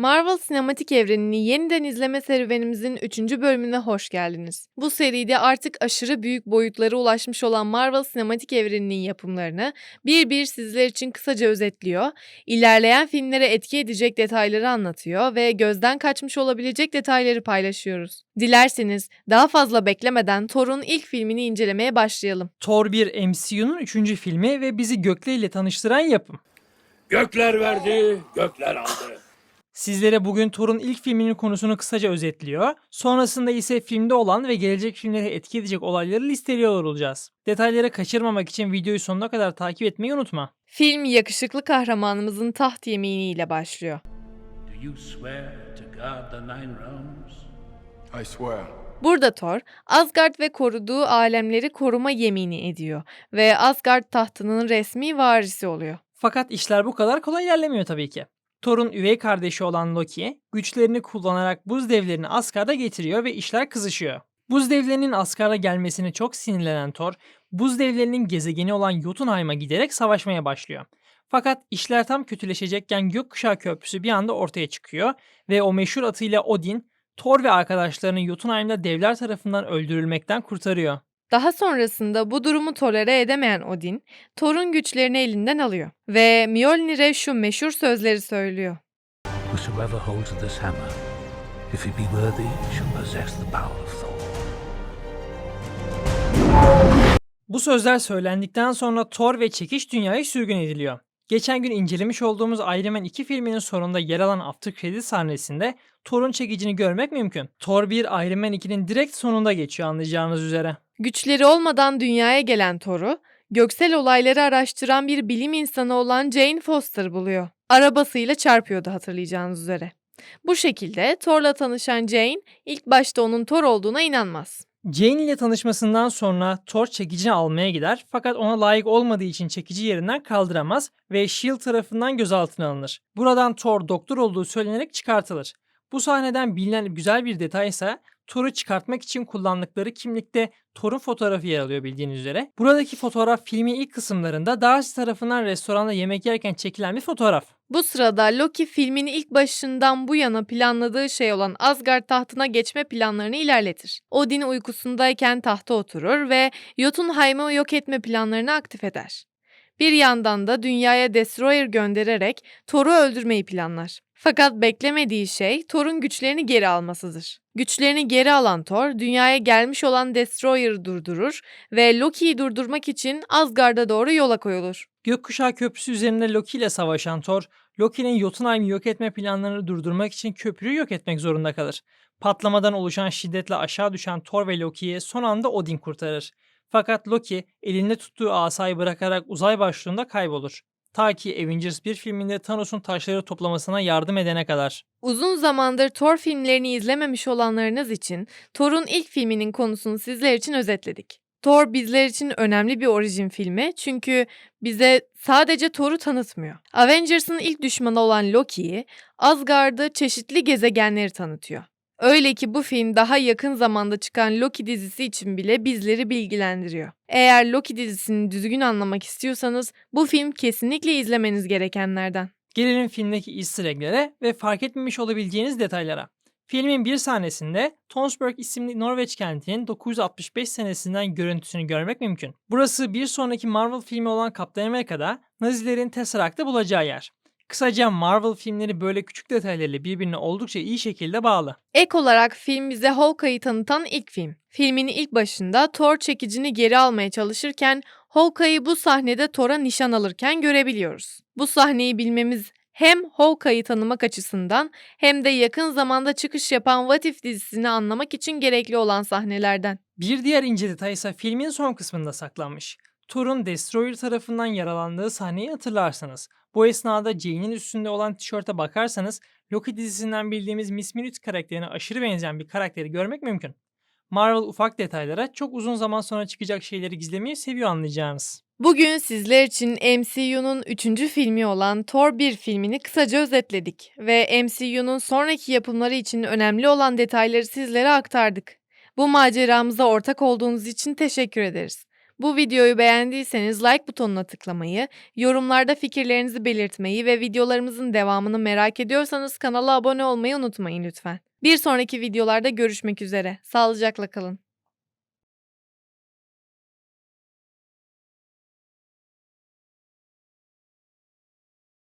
Marvel Sinematik Evreni'ni yeniden izleme serüvenimizin 3. bölümüne hoş geldiniz. Bu seride artık aşırı büyük boyutlara ulaşmış olan Marvel Sinematik Evreni'nin yapımlarını bir bir sizler için kısaca özetliyor, ilerleyen filmlere etki edecek detayları anlatıyor ve gözden kaçmış olabilecek detayları paylaşıyoruz. Dilerseniz daha fazla beklemeden Thor'un ilk filmini incelemeye başlayalım. Thor 1 MCU'nun 3. filmi ve bizi Gökle ile tanıştıran yapım. Gökler verdi, gökler aldı. Sizlere bugün Thor'un ilk filminin konusunu kısaca özetliyor. Sonrasında ise filmde olan ve gelecek filmlere etki edecek olayları listeliyor olacağız. Detayları kaçırmamak için videoyu sonuna kadar takip etmeyi unutma. Film yakışıklı kahramanımızın taht yeminiyle başlıyor. Do you swear to guard the nine realms? I swear. Burada Thor, Asgard ve koruduğu alemleri koruma yemini ediyor ve Asgard tahtının resmi varisi oluyor. Fakat işler bu kadar kolay ilerlemiyor tabii ki. Thor'un üvey kardeşi olan Loki, güçlerini kullanarak buz devlerini Asgard'a getiriyor ve işler kızışıyor. Buz devlerinin Asgard'a gelmesini çok sinirlenen Thor, buz devlerinin gezegeni olan Jotunheim'a giderek savaşmaya başlıyor. Fakat işler tam kötüleşecekken Gökkuşağı Köprüsü bir anda ortaya çıkıyor ve o meşhur atıyla Odin, Thor ve arkadaşlarını Jotunheim'da devler tarafından öldürülmekten kurtarıyor. Daha sonrasında bu durumu tolere edemeyen Odin, Thor'un güçlerini elinden alıyor ve Mjolnir'e şu meşhur sözleri söylüyor. Whosoever holds this hammer, if he be worthy, shall possess the power of Thor. Bu sözler söylendikten sonra Thor ve çekiş dünyayı sürgün ediliyor. Geçen gün incelemiş olduğumuz Iron Man 2 filminin sonunda yer alan after credit sahnesinde Thor'un çekicini görmek mümkün. Thor 1 Iron Man 2'nin direkt sonunda geçiyor anlayacağınız üzere. Güçleri olmadan dünyaya gelen Thor'u, göksel olayları araştıran bir bilim insanı olan Jane Foster buluyor. Arabasıyla çarpıyordu hatırlayacağınız üzere. Bu şekilde Thor'la tanışan Jane ilk başta onun Thor olduğuna inanmaz. Jane ile tanışmasından sonra Thor çekicini almaya gider fakat ona layık olmadığı için çekici yerinden kaldıramaz ve S.H.I.E.L.D. tarafından gözaltına alınır. Buradan Thor doktor olduğu söylenerek çıkartılır. Bu sahneden bilinen güzel bir detay ise Thor'u çıkartmak için kullandıkları kimlikte Thor'un fotoğrafı yer alıyor bildiğiniz üzere. Buradaki fotoğraf filmin ilk kısımlarında Darcy tarafından restoranda yemek yerken çekilen bir fotoğraf. Bu sırada Loki filmin ilk başından bu yana planladığı şey olan Asgard tahtına geçme planlarını ilerletir. Odin uykusundayken tahta oturur ve Jotunheim'ı yok etme planlarını aktif eder. Bir yandan da dünyaya Destroyer göndererek Thor'u öldürmeyi planlar. Fakat beklemediği şey Thor'un güçlerini geri almasıdır. Güçlerini geri alan Thor, dünyaya gelmiş olan Destroyer'ı durdurur ve Loki'yi durdurmak için Asgard'a doğru yola koyulur. Gökkuşağı Köprüsü üzerinde Loki ile savaşan Thor, Loki'nin Jotunheim'i yok etme planlarını durdurmak için köprüyü yok etmek zorunda kalır. Patlamadan oluşan şiddetle aşağı düşen Thor ve Loki'yi son anda Odin kurtarır. Fakat Loki elinde tuttuğu asayı bırakarak uzay başlığında kaybolur. Ta ki Avengers 1 filminde Thanos'un taşları toplamasına yardım edene kadar. Uzun zamandır Thor filmlerini izlememiş olanlarınız için Thor'un ilk filminin konusunu sizler için özetledik. Thor bizler için önemli bir orijin filmi çünkü bize sadece Thor'u tanıtmıyor. Avengers'ın ilk düşmanı olan Loki'yi, Asgard'ı çeşitli gezegenleri tanıtıyor. Öyle ki bu film daha yakın zamanda çıkan Loki dizisi için bile bizleri bilgilendiriyor. Eğer Loki dizisini düzgün anlamak istiyorsanız bu film kesinlikle izlemeniz gerekenlerden. Gelelim filmdeki easter egg'lere ve fark etmemiş olabileceğiniz detaylara. Filmin bir sahnesinde Tonsberg isimli Norveç kentinin 965 senesinden görüntüsünü görmek mümkün. Burası bir sonraki Marvel filmi olan Kaptan Amerika'da Nazilerin Tesseract'ı bulacağı yer. Kısaca Marvel filmleri böyle küçük detaylarıyla birbirine oldukça iyi şekilde bağlı. Ek olarak film bize Hawkeye'yi tanıtan ilk film. Filmin ilk başında Thor çekicini geri almaya çalışırken Hawkeye'yi bu sahnede Thor'a nişan alırken görebiliyoruz. Bu sahneyi bilmemiz hem Hawkeye'yi tanımak açısından hem de yakın zamanda çıkış yapan What If dizisini anlamak için gerekli olan sahnelerden. Bir diğer ince detay ise filmin son kısmında saklanmış. Thor'un Destroyer tarafından yaralandığı sahneyi hatırlarsınız. Bu esnada Jane'in üstünde olan tişörte bakarsanız Loki dizisinden bildiğimiz Miss Minutes karakterine aşırı benzeyen bir karakteri görmek mümkün. Marvel ufak detaylara çok uzun zaman sonra çıkacak şeyleri gizlemeyi seviyor anlayacağınız. Bugün sizler için MCU'nun 3. filmi olan Thor 1 filmini kısaca özetledik ve MCU'nun sonraki yapımları için önemli olan detayları sizlere aktardık. Bu maceramıza ortak olduğunuz için teşekkür ederiz. Bu videoyu beğendiyseniz like butonuna tıklamayı, yorumlarda fikirlerinizi belirtmeyi ve videolarımızın devamını merak ediyorsanız kanala abone olmayı unutmayın lütfen. Bir sonraki videolarda görüşmek üzere. Sağlıcakla kalın.